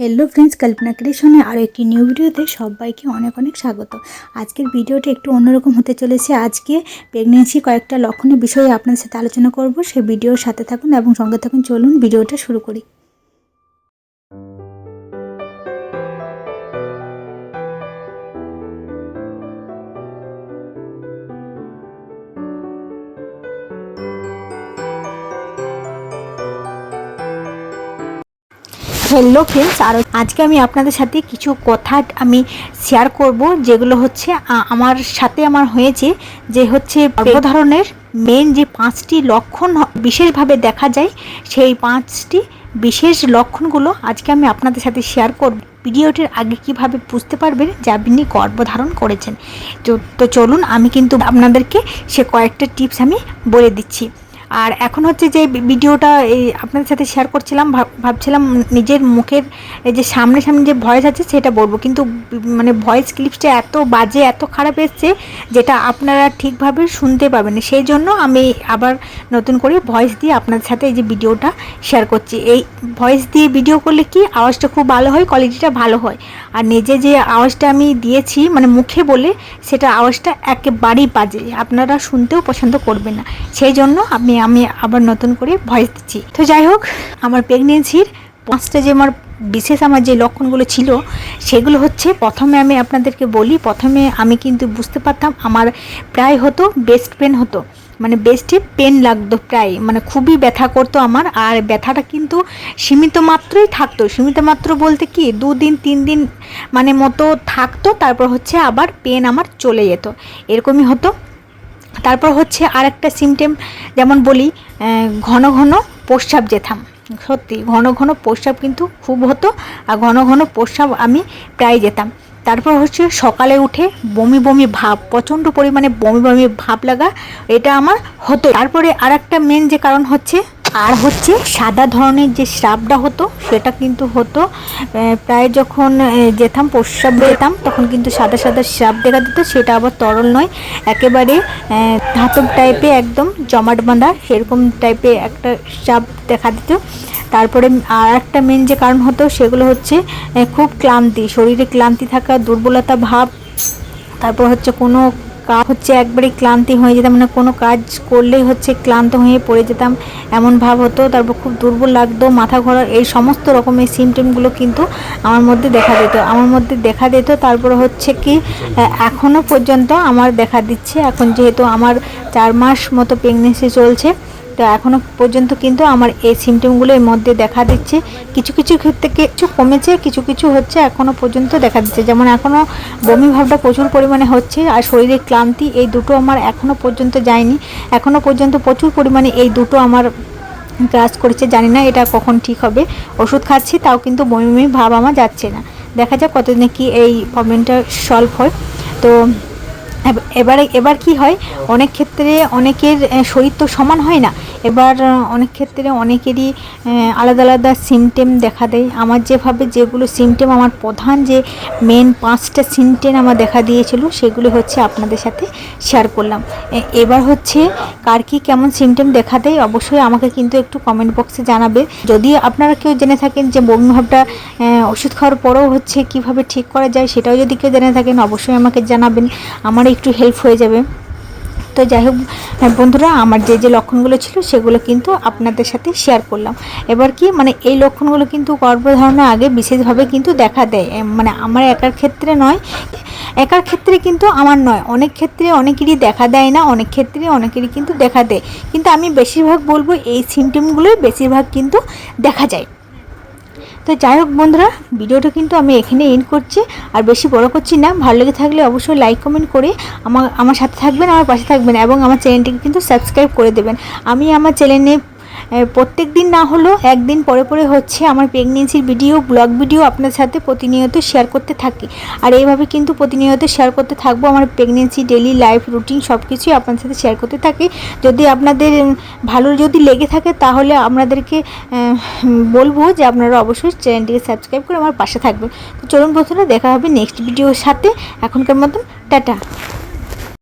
Hello friends কল্পনা ক্রিয়েশনে আরও একটি new ভিডিওতে সবাইকে অনেক অনেক স্বাগত। আজকের ভিডিওটা একটু অন্যরকম হতে চলেছে। আজকে প্রেগনেন্সি কয়েকটা লক্ষণের বিষয়ে আপনার সাথে আলোচনা করব। সেই ভিডিওর সাথে থাকুন এবং সঙ্গে থাকুন। চলুন ভিডিওটা শুরু করি। হ্যালো ফ্রেন্ডস আর আজকে আমি আপনাদের সাথে কিছু কথা আমি শেয়ার করব, যেগুলো হচ্ছে আমার সাথে আমার হয়েছে, যে হচ্ছে গর্ভধারণের মেন যে পাঁচটি লক্ষণ বিশেষভাবে দেখা যায়, সেই পাঁচটি বিশেষ লক্ষণগুলো আজকে আমি আপনাদের সাথে শেয়ার করব। ভিডিওটির আগে কীভাবে বুঝতে পারবেন, যে আপনি গর্ভধারণ করেছেন। তো চলুন, আমি কিন্তু আপনাদেরকে সে কয়েকটা টিপস আমি বলে দিচ্ছি। আর এখন হচ্ছে যে ভিডিওটা এই আপনাদের সাথে শেয়ার করছিলাম, ভাব- ভাবছিলাম নিজের মুখের এই যে সামনে সামনে যে ভয়েস আছে সেটা বলব। কিন্তু মানে ভয়েস ক্লিপসটা এত বাজে, এত খারাপ এসছে যেটা আপনারা ঠিকভাবে শুনতে পাবেন। সেই জন্য আমি আবার নতুন করে ভয়েস দিয়ে আপনাদের সাথে এই যে ভিডিওটা শেয়ার করছি। এই ভয়েস দিয়ে ভিডিও করলে কি আওয়াজটা খুব ভালো হয় কোয়ালিটিটা ভালো হয়। আর নিজে যে আওয়াজটা আমি দিয়েছি মানে মুখে বলে, সেটা আওয়াজটা একেবারেই বাজে। আপনারা শুনতেও পছন্দ করবে না। সেই জন্য আমি আমি আবার নতুন করে ভয়েস দিচ্ছি। তো যাই হোক, আমার প্রেগনেন্সির পাঁচটা যে আমার বিশেষ আমার যে লক্ষণগুলো ছিল, সেগুলো হচ্ছে প্রথমে আমি আপনাদেরকে বলি, প্রথমে আমি কিন্তু বুঝতে পারতাম আমার প্রায় হতো বেস্ট পেন হতো। মানে বেস্টে পেন লাগতো প্রায় মানে খুবই ব্যথা করতো আমার, আর ব্যথাটা কিন্তু সীমিত মাত্রই থাকতো। সীমিত মাত্র বলতে কি, দুদিন তিন দিন মানে মতো থাকতো, তারপর হচ্ছে আবার পেন আমার চলে যেত। এরকমই হতো। তারপর হচ্ছে আর একটা সিমটেম যেমন বলি ঘন ঘন প্রস্রাব যেতাম। সত্যি, ঘন ঘন প্রস্রাব কিন্তু খুব হতো, আর ঘন ঘন প্রস্রাব আমি প্রায় যেতাম। তারপর হচ্ছে সকালে উঠে বমি বমি ভাব, প্রচণ্ড পরিমাণে বমি বমি ভাব লাগা, এটা আমার হতো। তারপরে আর একটা মেন যে কারণ হচ্ছে আর হচ্ছে সাদা ধরনের যে স্রাবটা হতো, সেটা কিন্তু হতো প্রায় যখন যেতাম, প্রস্রাব যেতাম তখন কিন্তু সাদা সাদা স্রাব দেখা দিত, সেটা আবার তরল নয়। একেবারে ধাতব টাইপে একদম জমাট বাঁধা, সেরকম টাইপে একটা স্রাব দেখা দিত। তারপরে আর একটা মেন যে কারণ হতো, সেগুলো হচ্ছে খুব ক্লান্তি, শরীরে ক্লান্তি থাকা, দুর্বলতা ভাব, তারপর হচ্ছে কোনো কাজ হচ্ছে একবারে ক্লান্তি হয়ে যেতাম মানে কোনো কাজ করলেই হচ্ছে ক্লান্ত হয়ে পড়ে যেতাম। এমন ভাব হতো, তারপর খুব দুর্বল লাগতো, মাথা ঘোরার এই সমস্ত রকমের সিমটমগুলো কিন্তু আমার মধ্যে দেখা দিত। আমার মধ্যে দেখা দিত, তারপর হচ্ছে কি এখনও এখনও পর্যন্ত আমার দেখা দিচ্ছে। এখন যেহেতু আমার চার মাস মতো প্রেগনেন্সি চলছে তো এখনও পর্যন্ত কিন্তু আমার এই সিমটমগুলো এর মধ্যে দেখা দিচ্ছে। কিছু কিছু ক্ষেত্রে কিছু কমেছে, কিছু কিছু হচ্ছে এখনও পর্যন্ত দেখা দিচ্ছে। যেমন এখনও বমি ভাবটা প্রচুর পরিমাণে হচ্ছে আর শরীরে ক্লান্তি, এই দুটো আমার এখনও পর্যন্ত যায়নি। এখনও পর্যন্ত প্রচুর পরিমাণে এই দুটো আমার কাজ করেছে, জানি না এটা কখন ঠিক হবে। ওষুধ খাচ্ছি, তাও কিন্তু বমি বমি ভাব আমার যাচ্ছে না। দেখা যাক কতদিনে কি এই প্রবলেমটা সলভ হয়। তো এবারে এবার কি হয়? অনেক ক্ষেত্রে অনেকের শরীর তো সমান হয় না। এবার অনেক ক্ষেত্রে অনেকেরই আলাদা আলাদা সিমটেম দেখা দেয়। আমার যেভাবে যেগুলো সিমটেম আমার প্রধান যে মেন পাঁচটা সিমটেম আমার দেখা দিয়েছিল, সেগুলো হচ্ছে আপনাদের সাথে শেয়ার করলাম। এবার হচ্ছে কার কি কেমন সিমটেম দেখা দেয়, অবশ্যই আমাকে কিন্তু একটু কমেন্ট বক্সে জানাবে। যদি আপনারা কেউ জেনে থাকেন যে বমি ভাবটা ওষুধ খাওয়ার পরেও হচ্ছে কীভাবে ঠিক করা যায়, সেটাও যদি কেউ জেনে থাকেন, অবশ্যই আমাকে জানাবেন। আমার একটু হেল্প হয়ে যাবে। তো যাই হোক হ্যাঁ, বন্ধুরা আমার যে যে লক্ষণগুলো ছিল সেগুলো কিন্তু আপনাদের সাথে শেয়ার করলাম। এবার কি মানে এই লক্ষণগুলো কিন্তু গর্ভধারণের আগে বিশেষভাবে কিন্তু দেখা দেয়। মানে আমার একার ক্ষেত্রে নয় একার ক্ষেত্রে কিন্তু আমার নয়। অনেক ক্ষেত্রে অনেকেরই দেখা দেয় না অনেক ক্ষেত্রে অনেকেরই কিন্তু দেখা দেয়। কিন্তু আমি বেশিরভাগ বলব এই সিমটমগুলোই বেশিরভাগ কিন্তু দেখা যায়। তো যাই হোক বন্ধুরা, ভিডিওটা কিন্তু আমি এখানে এন্ড করছি। আর বেশি বড় করছি না, ভালো লেগে থাকলে অবশ্যই লাইক কমেন্ট করে আমার আমার সাথে থাকবেন, আমার পাশে থাকবেন এবং আমার চ্যানেলটিকে কিন্তু সাবস্ক্রাইব করে দেবেন। আমি আমার চ্যানেলে প্রত্যেক দিন না হলেও একদিন পরে পরে হচ্ছে আমার প্রেগনেন্সির ভিডিও ব্লগ ভিডিও আপনার সাথে প্রতিনিয়ত শেয়ার করতে থাকি। আর এইভাবে কিন্তু প্রতিনিয়ত শেয়ার করতে থাকব আমার প্রেগনেন্সি ডেলি লাইফ রুটিন সব কিছুই আপনার সাথে শেয়ার করতে থাকি। যদি আপনাদের ভালো যদি লেগে থাকে তাহলে আপনাদেরকে বলব যে আপনারা অবশ্যই চ্যানেলটিকে সাবস্ক্রাইব করে আমার পাশে থাকবেন। তো চলুন বন্ধুরা, দেখা হবে নেক্সট ভিডিওর সাথে। এখনকার মতন, টাটা।